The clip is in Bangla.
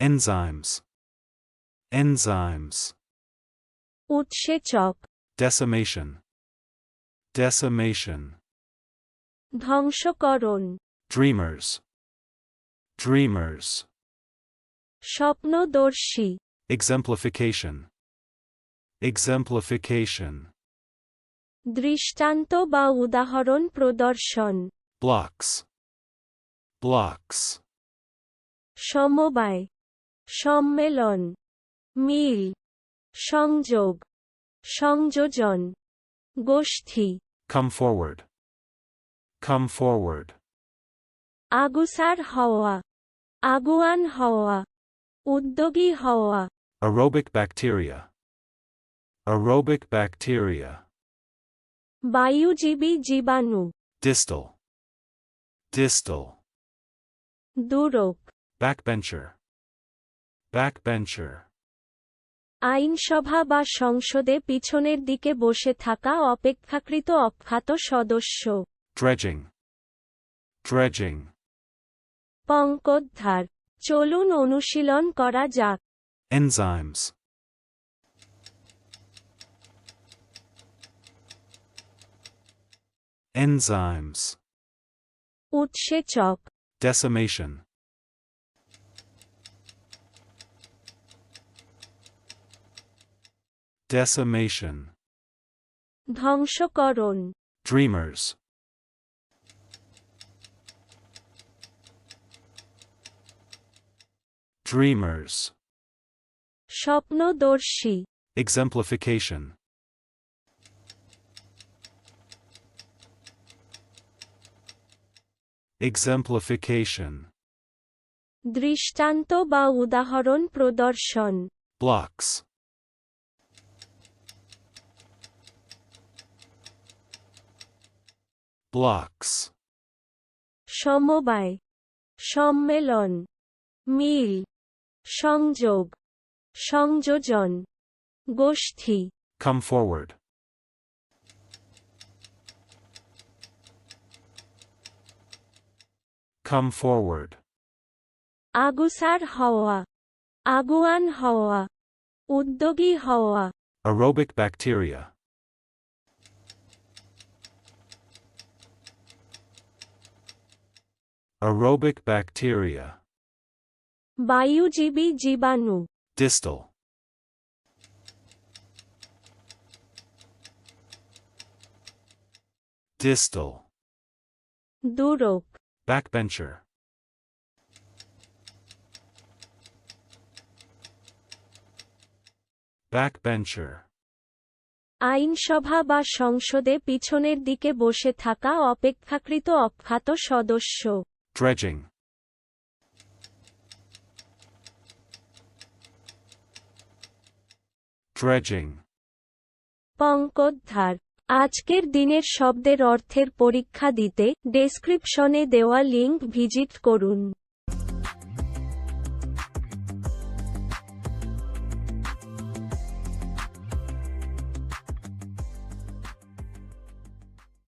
enzymes, enzymes, উৎসেচক decimation, decimation, ধ্বংসকরণ dreamers, dreamers, স্বপ্নদর্শী exemplification, exemplification, দৃষ্টান্ত বা উদাহরণ প্রদর্শন blocks, blocks, সমবায় সম্মেলন মিল সংযোগ সংযোজন গোষ্ঠী come forward, come forward, আগুসার হওয়া আগুয়ান হওয়া উদ্যোগী হওয়া aerobic bacteria, aerobic bacteria, বায়ুজীবী জীবাণু distal, distal, দূরক backbencher, backbencher, আইনসভা বা সংসদে পিছনের দিকে বসে থাকা অপেক্ষাকৃত অখ্যাত সদস্য। Dredging, dredging, পঙ্কোদ্ধার। চলুন অনুশীলন করা যাক। Enzymes, enzymes, উৎসেচক। Decimation, decimation, ধ্বংসকরণ dreamers, dreamers, স্বপ্নদর্শী exemplification, exemplification, দৃষ্টান্ত বা উদাহরণ প্রদর্শন blocks, blocks, সমবায় সম্মেলন মিল সংযোগ সংযোজন গোষ্ঠী come forward, come forward, আগুসার হওয়া আগুয়ান হওয়া উদ্যোগী হওয়া aerobic bacteria, Aerobic bacteria, বায়ুজীবী জীবাণু distal, distal, দূরক backbencher, backbencher, আইনসভা বা সংসদে পিছনের দিকে বসে থাকা অপেক্ষাকৃত অখ্যাত সদস্য dredging, dredging, পঙ্কোদ্ধার আজকের দিনের শব্দের অর্থের পরীক্ষা দিতে ডেসক্রিপশনে দেওয়া লিঙ্ক ভিজিট করুন।